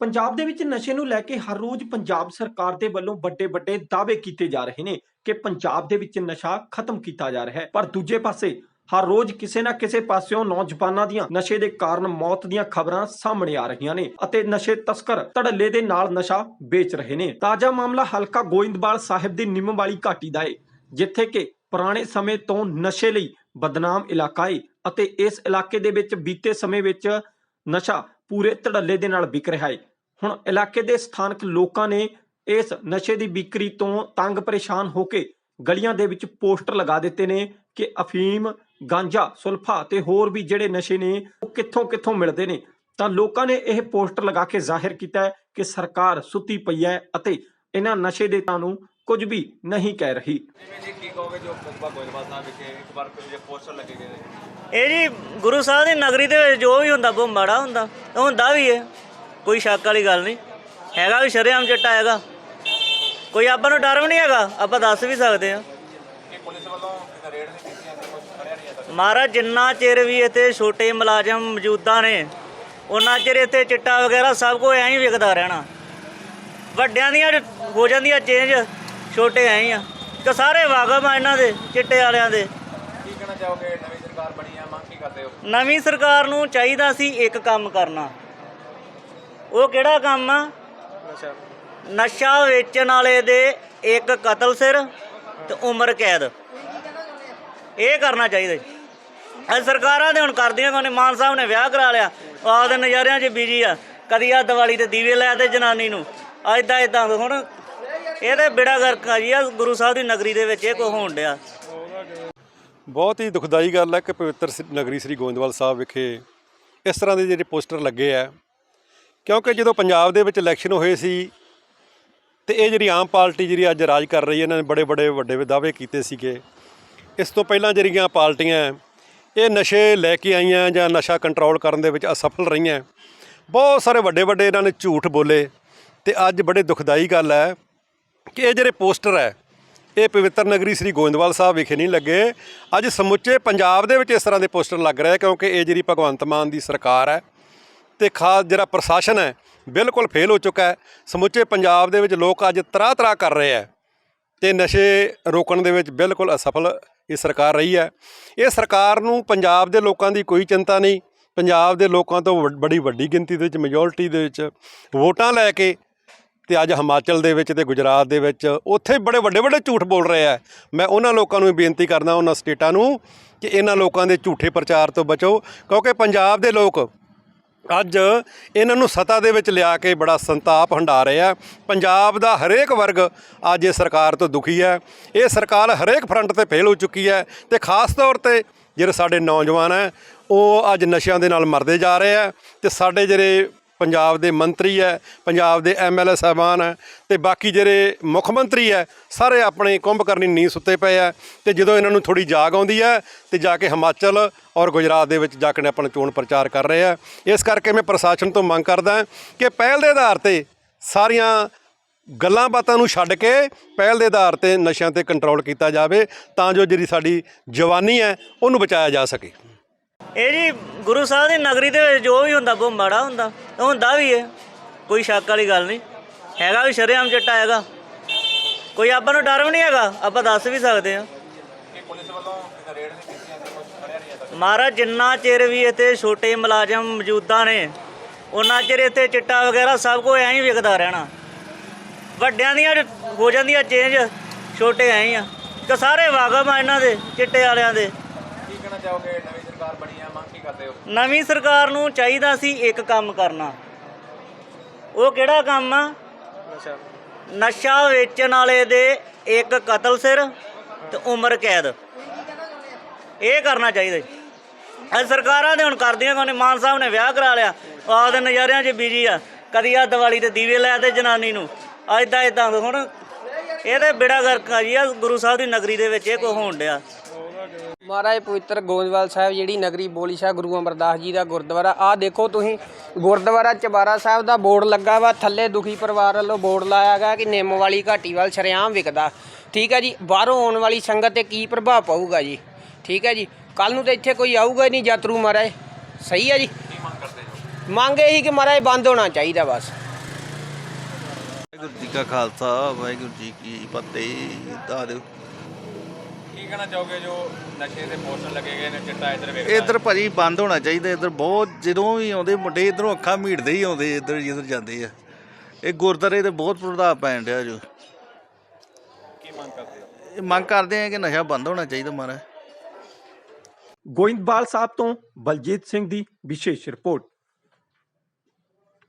ਪੰਜਾਬ ਦੇ ਵਿੱਚ ਨਸ਼ੇ ਨੂੰ ਲੈ ਕੇ ਹਰ ਰੋਜ਼ ਪੰਜਾਬ ਸਰਕਾਰ ਦੇ ਵੱਲੋਂ ਵੱਡੇ ਵੱਡੇ ਦਾਅਵੇ ਕੀਤੇ ਜਾ ਰਹੇ ਨੇ ਕਿ ਪੰਜਾਬ ਦੇ ਵਿੱਚ ਨਸ਼ਾ ਖਤਮ ਕੀਤਾ ਜਾ ਰਿਹਾ ਹੈ। ਪਰ ਦੂਜੇ ਪਾਸੇ ਹਰ ਰੋਜ਼ ਕਿਸੇ ਨਾ ਕਿਸੇ ਪਾਸਿਓਂ ਨੌਜਵਾਨਾਂ ਦੀਆਂ ਨਸ਼ੇ ਦੇ ਕਾਰਨ ਮੌਤ ਦੀਆਂ ਖਬਰਾਂ ਸਾਹਮਣੇ ਆ ਰਹੀਆਂ ਨੇ ਅਤੇ ਨਸ਼ੇ ਤਸਕਰ ਧੜੱਲੇ ਦੇ ਨਾਲ ਨਸ਼ਾ ਵੇਚ ਰਹੇ ਨੇ। ਤਾਜ਼ਾ ਮਾਮਲਾ ਹਲਕਾ ਗੋਇੰਦਵਾਲ ਸਾਹਿਬ ਦੀ ਨਿੰਮ ਵਾਲੀ ਘਾਟੀ ਦਾ ਏ, ਜਿੱਥੇ ਕਿ ਪੁਰਾਣੇ ਸਮੇਂ ਤੋਂ ਨਸ਼ੇ ਲਈ ਬਦਨਾਮ ਇਲਾਕਾ ਏ ਅਤੇ ਇਸ ਇਲਾਕੇ ਦੇ ਵਿੱਚ ਬੀਤੇ ਸਮੇਂ ਵਿੱਚ ਨਸ਼ਾ ਪੂਰੇ ਧੜੱਲੇ ਦੇ ਨਾਲ ਵਿਕ ਰਿਹਾ ਏ। ਹੁਣ ਇਲਾਕੇ ਦੇ ਸਥਾਨਕ ਲੋਕਾਂ ਨੇ ਇਸ ਨਸ਼ੇ ਦੀ ਵਿਕਰੀ ਤੋਂ ਤੰਗ ਪਰੇਸ਼ਾਨ ਹੋ ਕੇ ਗਲੀਆਂ ਦੇ ਵਿੱਚ ਪੋਸਟਰ ਲਗਾ ਦਿੱਤੇ ਨੇ ਕਿ ਅਫੀਮ, ਗਾਂਜਾ, ਸੁਲਫਾ ਤੇ ਹੋਰ ਵੀ ਜਿਹੜੇ ਨਸ਼ੇ ਨੇ ਉਹ ਕਿੱਥੋਂ ਕਿੱਥੋਂ ਮਿਲਦੇ ਨੇ। ਤਾਂ ਲੋਕਾਂ ਨੇ ਇਹ ਪੋਸਟਰ ਲਗਾ ਕੇ ਜ਼ਾਹਿਰ ਕੀਤਾ ਕਿ ਸਰਕਾਰ ਸੁੱਤੀ ਪਈ ਹੈ ਅਤੇ ਇਹਨਾਂ ਨਸ਼ੇ ਦੇ ਤਾਂ ਨੂੰ ਕੁਝ ਵੀ ਨਹੀਂ ਕਹਿ ਰਹੀ। ਜਿਵੇਂ ਜੀ ਕੀ ਕਹੋਗੇ ਜੋ ਕਸਬਾ ਗੋਇੰਦਵਾਲ ਸਾਹਿਬ ਵਿਖੇ ਇੱਕ ਵਾਰ ਫਿਰ ਜੇ ਪੋਸਟਰ ਲੱਗੇ ਗਏ ਨੇ? ਇਹ ਜੀ ਗੁਰੂ ਸਾਹਿਬ ਦੀ ਨਗਰੀ ਦੇ ਵਿੱਚ ਜੋ ਵੀ ਹੁੰਦਾ ਬਹੁਤ ਮਾੜਾ ਹੁੰਦਾ ਉਹ ਹੁੰਦਾ ਵੀ ਹੈ। ਕੋਈ ਸ਼ੱਕ ਵਾਲੀ ਗੱਲ ਨਹੀਂ। ਹੈਗਾ ਵੀ ਸ਼ਰੇਆਮ ਚਿੱਟਾ ਹੈਗਾ। ਕੋਈ ਆਪਾਂ ਨੂੰ ਡਰ ਵੀ ਨਹੀਂ ਹੈਗਾ ਆਪਾਂ ਦੱਸ ਵੀ ਸਕਦੇ ਹਾਂ। ਕਿ ਪੁਲਿਸ ਵੱਲੋਂ ਕਿਤੇ ਰੇਡ ਨਹੀਂ ਕੀਤੀ ਜਾਂਦੀ ਕੁਝ ਫੜਿਆ ਨਹੀਂ ਜਾਂਦਾ ਮਹਾਰਾਜ ਜਿੰਨਾ ਚਿਰ ਵੀ ਇੱਥੇ ਛੋਟੇ ਮੁਲਾਜ਼ਮ ਮੌਜੂਦਾ ਨੇ ਉਹਨਾਂ ਚਿਰ ਇੱਥੇ ਚਿੱਟਾ ਵਗੈਰਾ ਸਭ ਕੁਝ ਐਂ ਹੀ ਵਿਕਦਾ ਰਹਿਣਾ। ਵੱਡਿਆਂ ਦੀਆਂ ਹੋ ਜਾਂਦੀਆਂ ਚੇਂਜ ਛੋਟੇ ਐਂ ਹੀ ਆ। ਤੇ ਸਾਰੇ ਵਾਕਫ ਆ ਇਹਨਾਂ ਦੇ ਚਿੱਟੇ ਵਾਲਿਆਂ ਦੇ। ਕੀ ਕਹਿਣਾ ਚਾਹੋਗੇ? ਨਵੀਂ ਸਰਕਾਰ ਬਣੀ ਹੈ ਮੰਗ ਕੀ ਕਰਦੇ ਹੋ? ਨਵੀਂ ਸਰਕਾਰ ਨੂੰ ਚਾਹੀਦਾ ਸੀ ਇੱਕ ਕੰਮ ਕਰਨਾ। ਉਹ ਕਿਹੜਾ ਕੰਮ ਆ? ਨਸ਼ਾ। ਵੇਚਣ ਵਾਲੇ ਦੇ ਇੱਕ ਕਤਲ ਸਿਰ ਤੇ ਉਮਰ ਕੈਦ। ਇਹ ਕਰਨਾ ਚਾਹੀਦਾ ਜੀ। ਇਹ ਸਰਕਾਰਾਂ ਦੇ ਹੁਣ ਕਰਦੀਆਂ ਕੋਨੇ ਮਾਨ ਸਾਹਿਬ ਨੇ ਵਿਆਹ ਕਰਾ ਲਿਆ। ਆਪਦੇ ਨਜ਼ਾਰਿਆਂ 'ਚ ਬੀਜੀ ਆ। ਕਦੀ ਆ ਦੀਵਾਲੀ ਤੇ ਦੀਵੇ ਲੈ ਤੇ ਜਨਾਨੀ ਨੂੰ। ਐਦਾਂ ਐਦਾਂ ਹੁਣ ਇਹ ਇਹਦੇ ਬਿੜਾ ਗਰਕ ਆ ਜੀ ਆ ਗੁਰੂ ਸਾਹਿਬ ਦੀ ਨਗਰੀ ਦੇ ਵਿੱਚ ਇਹ ਕੋ ਹੋਣ ਡਿਆ। ਬਹੁਤ ਹੀ ਦੁਖਦਾਈ ਗੱਲ ਹੈ ਕਿ ਪਵਿੱਤਰ ਸ- ਨਗਰੀ ਸ੍ਰੀ ਗੋਇੰਦਵਾਲ ਸਾਹਿਬ ਵਿਖੇ ਇਸ ਤਰ੍ਹਾਂ ਦੇ ਜਿਹੜੇ ਪੋਸਟਰ ਲੱਗੇ ਆ। ਕਿਉਂਕਿ ਜਦੋਂ ਪੰਜਾਬ ਦੇ ਵਿੱਚ ਇਲੈਕਸ਼ਨ ਹੋਏ ਸੀ ਤੇ ਇਹ ਜਿਹੜੀ ਆਮ ਪਾਰਟੀ ਜਿਹੜੀ ਅੱਜ ਰਾਜ ਕਰ ਰਹੀ ਹੈ ਇਹਨਾਂ ਨੇ ਬੜੇ ਬੜੇ ਵੱਡੇ ਦਾਅਵੇ ਕੀਤੇ ਸੀਗੇ। ਇਸ ਤੋਂ ਪਹਿਲਾਂ ਜਿਹੜੀਆਂ ਪਾਰਟੀਆਂ ਹੈ, ਇਹ ਨਸ਼ੇ ਲੈ ਕੇ ਆਈਆਂ ਜਾਂ ਨਸ਼ਾ ਕੰਟਰੋਲ ਕਰਨ ਦੇ ਵਿੱਚ ਅਸਫਲ ਰਹੀਆਂ। ਬਹੁਤ ਸਾਰੇ ਵੱਡੇ ਵੱਡੇ ਇਹਨਾਂ ਨੇ ਝੂਠ ਬੋਲੇ ਤੇ ਅੱਜ ਬੜੇ ਦੁਖਦਾਈ ਗੱਲ ਹੈ ਕਿ ਇਹ ਜਿਹੜੇ ਪੋਸਟਰ ਹੈ, ਇਹ ਪਵਿੱਤਰ ਨਗਰੀ ਸ੍ਰੀ ਗੋਇੰਦਵਾਲ ਸਾਹਿਬ ਵਿਖੇ ਨਹੀਂ ਲੱਗੇ। ਅੱਜ ਸਮੁੱਚੇ ਪੰਜਾਬ ਦੇ ਵਿੱਚ ਇਸ ਤਰ੍ਹਾਂ ਦੇ ਪੋਸਟਰ ਲੱਗ ਰਹੇ ਕਿਉਂਕਿ ਇਹ ਜਿਹੜੀ ਭਗਵੰਤ ਮਾਨ ਦੀ ਸਰਕਾਰ ਹੈ ਤੇ ਖਾਸ ਜਿਹੜਾ ਪ੍ਰਸ਼ਾਸਨ ਹੈ, ਬਿਲਕੁਲ ਫੇਲ ਹੋ ਚੁੱਕਾ ਹੈ। ਸਮੁੱਚੇ ਪੰਜਾਬ ਦੇ ਵਿੱਚ ਲੋਕ ਅੱਜ ਤਰਾ ਤਰਾ ਕਰ ਰਹੇ ਹੈ ਤੇ ਨਸ਼ੇ ਰੋਕਣ ਦੇ ਵਿੱਚ ਬਿਲਕੁਲ ਅਸਫਲ ਇਹ ਸਰਕਾਰ ਰਹੀ ਹੈ। ਇਹ ਸਰਕਾਰ ਨੂੰ ਪੰਜਾਬ ਦੇ ਲੋਕਾਂ ਦੀ ਕੋਈ ਚਿੰਤਾ ਨਹੀਂ, ਪੰਜਾਬ ਦੇ ਲੋਕਾਂ ਤੋਂ ਵੱਡ- ਬੜੀ ਵੱਡੀ ਗਿਣਤੀ ਦੇ ਵਿੱਚ ਮੈਜੋਰਟੀ ਦੇ ਵਿੱਚ ਵੋਟਾਂ ਲੈ ਕੇ ਤੇ ਅੱਜ ਹਿਮਾਚਲ ਦੇ ਵਿੱਚ ਤੇ ਗੁਜਰਾਤ ਦੇ ਵਿੱਚ ਉੱਥੇ ਬੜੇ ਵੱਡੇ ਵੱਡੇ ਝੂਠ ਬੋਲ ਰਹੇ ਆ। ਮੈਂ ਉਹਨਾਂ ਲੋਕਾਂ ਨੂੰ ਵੀ ਬੇਨਤੀ ਕਰਦਾ ਉਹਨਾਂ ਸਟੇਟਾਂ ਨੂੰ ਕਿ ਇਹਨਾਂ ਲੋਕਾਂ ਦੇ ਝੂਠੇ ਪ੍ਰਚਾਰ ਤੋਂ ਬਚੋ, ਕਿਉਂਕਿ ਪੰਜਾਬ ਦੇ ਲੋਕ ਅੱਜ ਇਹਨਾਂ ਨੂੰ ਸਤਾ ਦੇ ਵਿੱਚ ਲਿਆ ਕੇ ਬੜਾ ਸੰਤਾਪ ਹੰਡਾ ਰਹੇ ਆ। ਪੰਜਾਬ ਦਾ ਹਰੇਕ ਵਰਗ ਅੱਜ ਇਹ ਸਰਕਾਰ ਤੋਂ ਦੁਖੀ ਹੈ। ਇਹ ਸਰਕਾਰ ਹਰੇਕ ਫਰੰਟ ਤੇ ਫੇਲ ਹੋ ਚੁੱਕੀ ਹੈ ਤੇ ਖਾਸ ਤੌਰ ਤੇ ਜਿਹੜੇ ਸਾਡੇ ਨੌਜਵਾਨ ਹੈ, ਉਹ ਅੱਜ ਨਸ਼ਿਆਂ ਦੇ ਨਾਲ ਮਰਦੇ ਜਾ ਰਹੇ ਆ ਤੇ ਸਾਡੇ ਜਿਹੜੇ ਪੰਜਾਬ ਦੇ ਮੰਤਰੀ ਹੈ, ਪੰਜਾਬ ਦੇ ਐਮਐਲਏ ਸਾਹਿਬਾਨ ਹੈ ਤੇ ਬਾਕੀ ਜਿਹੜੇ ਮੁੱਖ ਮੰਤਰੀ ਹੈ, ਸਾਰੇ ਆਪਣੇ ਕੁੰਭ ਕਰਨੀ ਨੀਂਦ ਸੁੱਤੇ ਪਏ ਆ ਤੇ ਜਦੋਂ ਇਹਨਾਂ ਨੂੰ ਥੋੜੀ ਜਾਗ ਆਉਂਦੀ ਹੈ ਤੇ ਜਾ ਕੇ ਹਿਮਾਚਲ ਔਰ ਗੁਜਰਾਤ ਦੇ ਵਿੱਚ ਜਾ ਕੇ ਆਪਣਾ ਚੋਣ ਪ੍ਰਚਾਰ ਕਰ ਰਹੇ ਆ ਇਸ ਕਰਕੇ ਮੈਂ ਪ੍ਰਸ਼ਾਸਨ ਤੋਂ ਮੰਗ ਕਰਦਾ ਕਿ ਪਹਿਲ ਦੇ ਆਧਾਰ ਤੇ ਸਾਰੀਆਂ ਗੱਲਾਂ ਬਾਤਾਂ ਨੂੰ ਛੱਡ ਕੇ ਪਹਿਲ ਦੇ ਆਧਾਰ ਤੇ ਨਸ਼ਿਆਂ ਤੇ ਕੰਟਰੋਲ ਕੀਤਾ ਜਾਵੇ ਤਾਂ ਜੋ ਜਿਹੜੀ ਸਾਡੀ ਜਵਾਨੀ ਹੈ, ਉਹਨੂੰ ਬਚਾਇਆ ਜਾ ਸਕੇ। ਇਹ ਜੀ ਗੁਰੂ ਸਾਹਿਬ ਦੀ ਨਗਰੀ ਦੇ ਵਿੱਚ ਜੋ ਵੀ ਹੁੰਦਾ ਬਹੁਤ ਮਾੜਾ ਹੁੰਦਾ ਉਹ ਹੁੰਦਾ ਵੀ ਹੈ। ਕੋਈ ਸ਼ੱਕ ਵਾਲੀ ਗੱਲ ਨਹੀਂ। ਹੈਗਾ ਵੀ ਸ਼ਰੇਆਮ ਚਿੱਟਾ ਹੈਗਾ। ਕੋਈ ਆਪਾਂ ਨੂੰ ਡਰ ਵੀ ਨਹੀਂ ਹੈਗਾ। ਆਪਾਂ ਦੱਸ ਵੀ ਸਕਦੇ ਹਾਂ। ਮਹਾਰਾਜ, ਜਿੰਨਾ ਚਿਰ ਵੀ ਇੱਥੇ ਛੋਟੇ ਮੁਲਾਜ਼ਮ ਮੌਜੂਦਾ ਨੇ, ਉਹਨਾਂ ਚਿਰ ਇੱਥੇ ਚਿੱਟਾ ਵਗੈਰਾ ਸਭ ਕੁਝ ਐਂ ਹੀ ਵਿਕਦਾ ਰਹਿਣਾ। ਵੱਡਿਆਂ ਦੀਆਂ ਹੋ ਜਾਂਦੀਆਂ ਚੇਂਜ ਛੋਟੇ ਐਂ ਹੀ ਆ। ਤੇ ਸਾਰੇ ਵਾਗਮ ਆ ਇਹਨਾਂ ਦੇ, ਚਿੱਟੇ ਵਾਲਿਆਂ ਦੇ। ਕੀ ਕਹਿਣਾ ਚਾਹੋਗੇ ਨਵੀਂ ਸਰਕਾਰ ਬਣੀ ਹੈ ਮੰਗ ਕੀ ਕਰਦੇ ਹੋ? ਨਵੀਂ ਸਰਕਾਰ ਨੂੰ ਚਾਹੀਦਾ ਸੀ ਇੱਕ ਕੰਮ ਕਰਨਾ। ਉਹ ਕਿਹੜਾ ਕੰਮ ਆ? ਨਸ਼ਾ। ਵੇਚਣ ਵਾਲੇ ਦੇ ਇੱਕ ਕਤਲ ਸਿਰ ਤੇ ਉਮਰ ਕੈਦ। ਇਹ ਕਰਨਾ ਚਾਹੀਦਾ ਜੀ। ਇਹ ਸਰਕਾਰਾਂ ਦੇ ਹੁਣ ਕਰਦੀਆਂ ਕੋਨੇ ਮਾਨ ਸਾਹਿਬ ਨੇ ਵਿਆਹ ਕਰਾ ਲਿਆ। ਆਪਦੇ ਨਜ਼ਾਰਿਆਂ 'ਚ ਬੀਜੀ ਆ। ਕਦੀ ਆ ਦੀਵਾਲੀ ਤੇ ਦੀਵੇ ਲੈ ਤੇ ਜਨਾਨੀ ਨੂੰ। ਐਦਾਂ ਐਦਾਂ ਹੁਣ ਇਹਦੇ ਬਿੜਾ ਗਰਕ ਆ ਜੀ। ਆ ਗੁਰੂ ਸਾਹਿਬ ਦੀ ਨਗਰੀ ਦੇ ਵਿੱਚ ਇਹ ਕੋ ਹੋਣ ਡਿਆ। ਮਹਾਰਾਜ ਪਵਿੱਤਰ ਗੋਇੰਦਵਾਲ ਸਾਹਿਬ ਜਿਹੜੀ ਨਗਰੀ ਬੋਲੀ ਸਾਹਿਬ ਗੁਰੂ ਅਮਰਦਾਸ ਜੀ ਦਾ ਗੁਰਦੁਆਰਾ, ਆਹ ਦੇਖੋ ਤੁਸੀਂ, ਗੁਰਦੁਆਰਾ ਚਬਾਰਾ ਸਾਹਿਬ ਦਾ ਬੋਰਡ ਲੱਗਾ ਵਾ, ਥੱਲੇ ਦੁਖੀ ਪਰਿਵਾਰ ਵੱਲੋਂ ਬੋਰਡ ਲਾਇਆ ਗਿਆ ਕਿ ਨਿੰਮ ਵਾਲੀ ਘਾਟੀ ਵੱਲ ਸ਼ਰੇਆਮ ਵਿਕਦਾ। ਠੀਕ ਹੈ ਜੀ, ਬਾਹਰੋਂ ਆਉਣ ਵਾਲੀ ਸੰਗਤ ਤੇ ਕੀ ਪ੍ਰਭਾਵ ਪਊਗਾ ਜੀ? ਠੀਕ ਹੈ ਜੀ ਕੱਲ ਨੂੰ ਤਾਂ ਇੱਥੇ ਕੋਈ ਆਊਗਾ ਹੀ ਨਹੀਂ ਯਾਤਰੂ ਮਹਾਰਾਜ। ਸਹੀ ਹੈ ਜੀ? ਮੰਗ ਕਰਦੇ ਹੋ ਇਹੀ ਕਿ ਮਹਾਰਾਜ ਬੰਦ ਹੋਣਾ ਚਾਹੀਦਾ ਬਸ। ਵਾਹਿਗੁਰੂ ਜੀ ਕਾ ਖਾਲਸਾ, ਵਾਹਿਗੁਰੂ ਜੀ ਕੀ ਫਤਿਹ। ਦੱਸ ਕੀ ਕਹਿਣਾ ਚਾਹੋਗੇ ਜੋ ਨਸ਼ੇ ਦੇ ਪੋਸਟਰ ਲੱਗੇ ਗਏ ਨੇ ਚਿੱਟਾ ਇੱਧਰ ਵੇਖ ਇੱਧਰ ਭਾਜੀ ਬੰਦ ਹੋਣਾ ਚਾਹੀਦਾ ਇੱਧਰ ਬਹੁਤ ਜਦੋਂ ਵੀ ਆਉਂਦੇ ਮੁੰਡੇ ਇੱਧਰੋਂ ਅੱਖਾਂ ਮੀਟਦੇ ਹੀ ਆਉਂਦੇ ਇੱਧਰ ਜਿੱਧਰ ਜਾਂਦੇ ਆ। ਇਹ ਗੁਰਦਾਰੇ ਤੇ ਬਹੁਤ ਪ੍ਰਭਾਵ ਪੈਣ ਡਿਆ ਜੋ। ਕੀ ਮੰਗ ਕਰਦੇ ਹੋ? ਇਹ ਮੰਗ ਕਰਦੇ ਆ ਕਿ ਨਸ਼ਾ ਬੰਦ ਹੋਣਾ ਚਾਹੀਦਾ ਮਾਰਾ ਗੋਇੰਦਵਾਲ ਸਾਹਿਬ ਤੋਂ ਬਲਜੀਤ ਸਿੰਘ ਦੀ ਵਿਸ਼ੇਸ਼ ਰਿਪੋਰਟ।